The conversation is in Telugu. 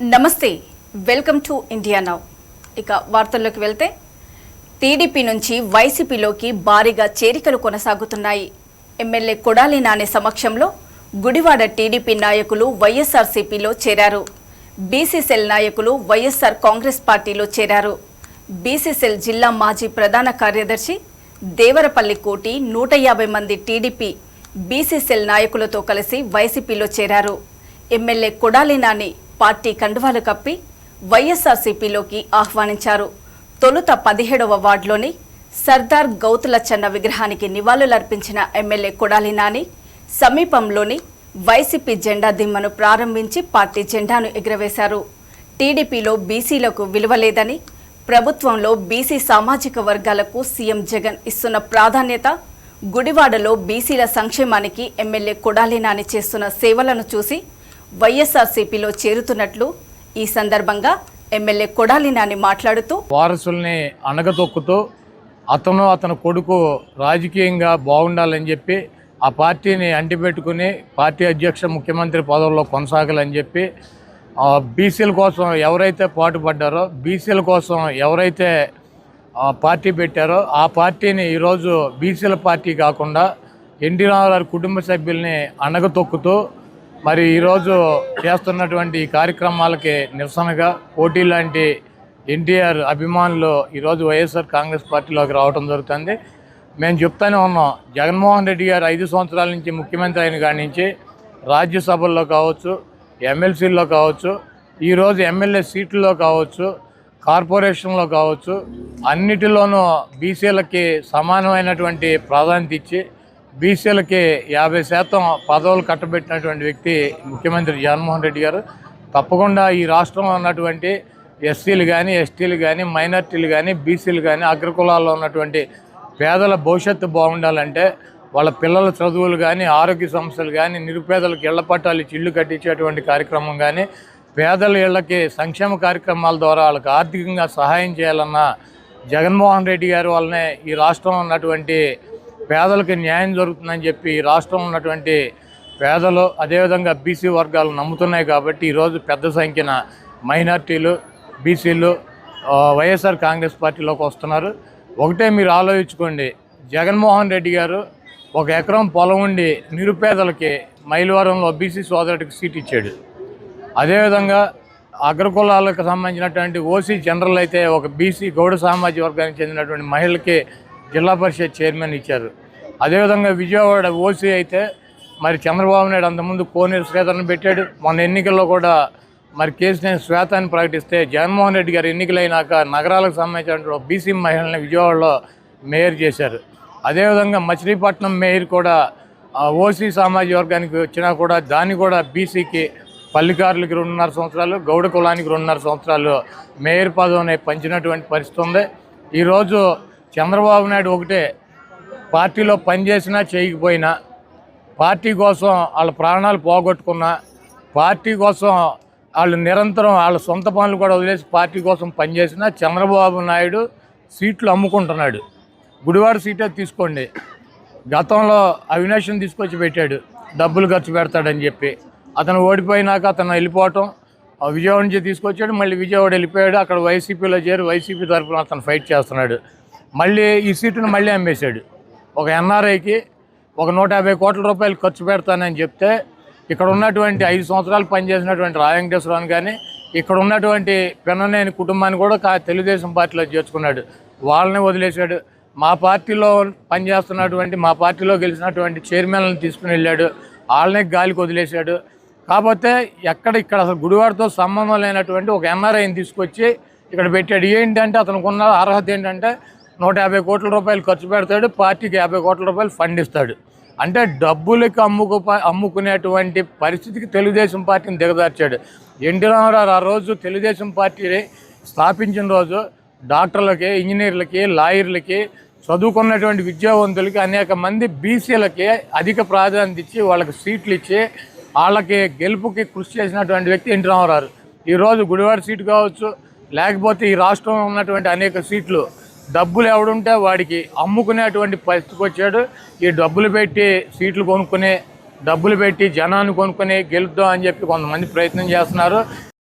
నమస్తే వెల్కమ్ టు ఇండియా నౌ. ఇక వార్తల్లోకి వెళ్తే టీడీపీ నుంచి వైసీపీలోకి భారీగా చేరికలు కొనసాగుతున్నాయి. ఎమ్మెల్యే కొడాలి నాని సమక్షంలో గుడివాడ టీడీపీ నాయకులు వైఎస్ఆర్సీపీలో చేరారు. బీసీసీఎల్ నాయకులు వైఎస్ఆర్ కాంగ్రెస్ పార్టీలో చేరారు. బీసీసీఎల్ జిల్లా మాజీ ప్రధాన కార్యదర్శి దేవరపల్లి కోటి నూట యాభై మంది టీడీపీ బీసీసీఎల్ నాయకులతో కలిసి వైసీపీలో చేరారు. ఎమ్మెల్యే కొడాలి నాని పార్టీ కండువాలు కప్పి వైఎస్ఆర్సీపీలోకి ఆహ్వానించారు. తొలుత పదిహేడవ వార్డులోని సర్దార్ గౌతులచ్చన్న విగ్రహానికి నివాళులర్పించిన ఎమ్మెల్యే కొడాలి నాని సమీపంలోని వైసీపీ జెండా దిమ్మను ప్రారంభించి పార్టీ జెండాను ఎగురవేశారు. టీడీపీలో బీసీలకు విలువ లేదని ప్రభుత్వంలో బీసీ సామాజిక వర్గాలకు సీఎం జగన్ ఇస్తున్న ప్రాధాన్యత గుడివాడలో బీసీల సంక్షేమానికి ఎమ్మెల్యే కొడాలి నాని చేస్తున్న సేవలను చూసి వైఎస్ఆర్సీపీలో చేరుతున్నట్లు ఈ సందర్భంగా ఎమ్మెల్యే కొడాలి నాని మాట్లాడుతూ వారసుల్ని అణగతొక్కుతూ అతను అతని కొడుకు రాజకీయంగా బాగుండాలని చెప్పి ఆ పార్టీని అంటిపెట్టుకుని పార్టీ అధ్యక్ష ముఖ్యమంత్రి పదవుల్లో కొనసాగాలని చెప్పి బీసీల కోసం ఎవరైతే పాటుపడ్డారో బీసీల కోసం ఎవరైతే పార్టీ పెట్టారో ఆ పార్టీని ఈరోజు బీసీల పార్టీ కాకుండా ఎన్టీ రామారావు కుటుంబ సభ్యుల్ని అణగతొక్కుతూ మరి ఈరోజు చేస్తున్నటువంటి ఈ కార్యక్రమాలకి నిరసనగా పోటీ లాంటి ఎన్టీఆర్ అభిమానులు ఈరోజు వైఎస్ఆర్ కాంగ్రెస్ పార్టీలోకి రావడం జరుగుతుంది. మేము చెప్తానే ఉన్నాం జగన్మోహన్ రెడ్డి గారు ఐదు సంవత్సరాల నుంచి ముఖ్యమంత్రి అయిన కాడి నుంచి రాజ్యసభల్లో కావచ్చు ఎమ్మెల్సీల్లో కావచ్చు ఈరోజు ఎమ్మెల్యే సీట్లలో కావచ్చు కార్పొరేషన్లో కావచ్చు అన్నిటిలోనూ బీసీలకి సమానమైనటువంటి ప్రాధాన్యత ఇచ్చి బీసీలకి యాభై శాతం పదవులు కట్టబెట్టినటువంటి వ్యక్తి ముఖ్యమంత్రి జగన్మోహన్ రెడ్డి గారు. తప్పకుండా ఈ రాష్ట్రంలో ఉన్నటువంటి ఎస్సీలు కానీ ఎస్టీలు కానీ మైనార్టీలు కానీ బీసీలు కానీ అగ్రకులాల్లో ఉన్నటువంటి పేదల భవిష్యత్తు బాగుండాలంటే వాళ్ళ పిల్లల చదువులు కానీ ఆరోగ్య సమస్యలు కానీ నిరుపేదలకు ఇళ్ళ పట్టాలు ఇల్లు కట్టించేటువంటి కార్యక్రమం కానీ పేదల ఇళ్ళకి సంక్షేమ కార్యక్రమాల ద్వారా వాళ్ళకి ఆర్థికంగా సహాయం చేయాలన్న జగన్మోహన్ రెడ్డి గారి వల్లనే ఈ రాష్ట్రంలో ఉన్నటువంటి పేదలకు న్యాయం జరుగుతుందని చెప్పి రాష్ట్రంలో ఉన్నటువంటి పేదలు అదేవిధంగా బీసీ వర్గాలు నమ్ముతున్నాయి కాబట్టి ఈరోజు పెద్ద సంఖ్యన మైనార్టీలు బీసీలు వైఎస్ఆర్ కాంగ్రెస్ పార్టీలోకి వస్తున్నారు. ఒకటే మీరు ఆలోచించుకోండి. జగన్మోహన్ రెడ్డి గారు ఒక ఎకరం పొలం ఉండి నిరుపేదలకి మైలవరంలో బీసీ సోదరుడికి సీట్ ఇచ్చాడు. అదేవిధంగా అగ్రకులాలకు సంబంధించినటువంటి ఓసీ జనరల్ అయితే ఒక బీసీ గౌడ సామాజిక వర్గానికి చెందినటువంటి మహిళలకి జిల్లా పరిషత్ చైర్మన్ ఇచ్చారు. అదేవిధంగా విజయవాడ ఓసీ అయితే మరి చంద్రబాబు నాయుడు అంతకుముందు కోనేరు శ్వేతను పెట్టాడు. మొన్న ఎన్నికల్లో కూడా మరి కేసీఆర్ శ్వేతాన్ని ప్రకటిస్తే జగన్మోహన్ రెడ్డి గారు ఎన్నికలైనాక నగరాలకు సంబంధించినటువంటి బీసీ మహిళల్ని విజయవాడలో మేయర్ చేశారు. అదేవిధంగా మచిలీపట్నం మేయర్ కూడా ఓసీ సామాజిక వర్గానికి వచ్చినా కూడా దాన్ని కూడా బీసీకి పల్లికారులకి రెండున్నర సంవత్సరాలు గౌడ కులానికి రెండున్నర సంవత్సరాలు మేయర్ పదవిని పంచినటువంటి పరిస్థితి ఉంది. ఈరోజు చంద్రబాబు నాయుడు ఒకటే పార్టీలో పనిచేసినా చేయకపోయినా పార్టీ కోసం వాళ్ళ ప్రాణాలు పోగొట్టుకున్నా పార్టీ కోసం వాళ్ళు నిరంతరం వాళ్ళ సొంత పనులు కూడా వదిలేసి పార్టీ కోసం పనిచేసిన చంద్రబాబు నాయుడు సీట్లు అమ్ముకుంటున్నాడు. గుడివాడ సీటే తీసుకోండి. గతంలో అవినాష్ని తీసుకొచ్చి పెట్టాడు. డబ్బులు ఖర్చు పెడతాడని చెప్పి. అతను ఓడిపోయినాక అతను వెళ్ళిపోవటం. ఆ విజయవాడ నుంచి తీసుకొచ్చాడు. మళ్ళీ విజయవాడ వెళ్ళిపోయాడు. అక్కడ వైసీపీలో చేరి వైసీపీ తరఫున అతను ఫైట్ చేస్తున్నాడు. మళ్ళీ ఈ సీటును మళ్ళీ అమ్మేశాడు. ఒక ఎన్ఆర్ఐకి ఒక నూట యాభై కోట్ల రూపాయలు ఖర్చు పెడతానని చెప్తే ఇక్కడ ఉన్నటువంటి ఐదు సంవత్సరాలు పనిచేసినటువంటి రాయంకటేశ్వరరావు కానీ ఇక్కడ ఉన్నటువంటి పిన్ననేని కుటుంబాన్ని కూడా కా- తెలుగుదేశం పార్టీలో చేర్చుకున్నాడు. వాళ్ళని వదిలేశాడు. మా పార్టీలో పనిచేస్తున్నటువంటి మా పార్టీలో గెలిచినటువంటి చైర్మన్లను తీసుకుని వెళ్ళాడు. వాళ్ళని గాలికి వదిలేశాడు. కాకపోతే ఎక్కడ ఇక్కడ అసలు గుడివాడతో సంబంధం లేనటువంటి ఒక ఎన్ఆర్ఐని తీసుకొచ్చి ఇక్కడ పెట్టాడు. ఏంటంటే అతనికి ఉన్న అర్హత ఏంటంటే నూట యాభై కోట్ల రూపాయలు ఖర్చు పెడతాడు పార్టీకి యాభై కోట్ల రూపాయలు ఫండ్ ఇస్తాడు. అంటే డబ్బులకి అమ్ముకు అమ్ముకునేటువంటి పరిస్థితికి తెలుగుదేశం పార్టీని దిగదార్చాడు ఎన్టీ రామారావు ఆ రోజు తెలుగుదేశం పార్టీని స్థాపించిన రోజు డాక్టర్లకి ఇంజనీర్లకి లాయర్లకి చదువుకున్నటువంటి విద్యావంతులకి అనేక మంది బీసీలకి అధిక ప్రాధాన్యత ఇచ్చి వాళ్ళకి సీట్లు ఇచ్చి వాళ్ళకి గెలుపుకి కృషి చేసినటువంటి వ్యక్తి ఎన్టీ రామారావు. ఈరోజు గుడివాడ సీటు కావచ్చు లేకపోతే ఈ రాష్ట్రంలో ఉన్నటువంటి అనేక సీట్లు డబ్బులు ఎవడుంటే వాడికి అమ్ముకునేటువంటి పరిస్థితికి వచ్చాడు. ఈ డబ్బులు పెట్టి సీట్లు కొనుక్కునే డబ్బులు పెట్టి జనాన్ని కొనుక్కొని గెలుద్దాం అని చెప్పి కొంతమంది ప్రయత్నం చేస్తున్నారు.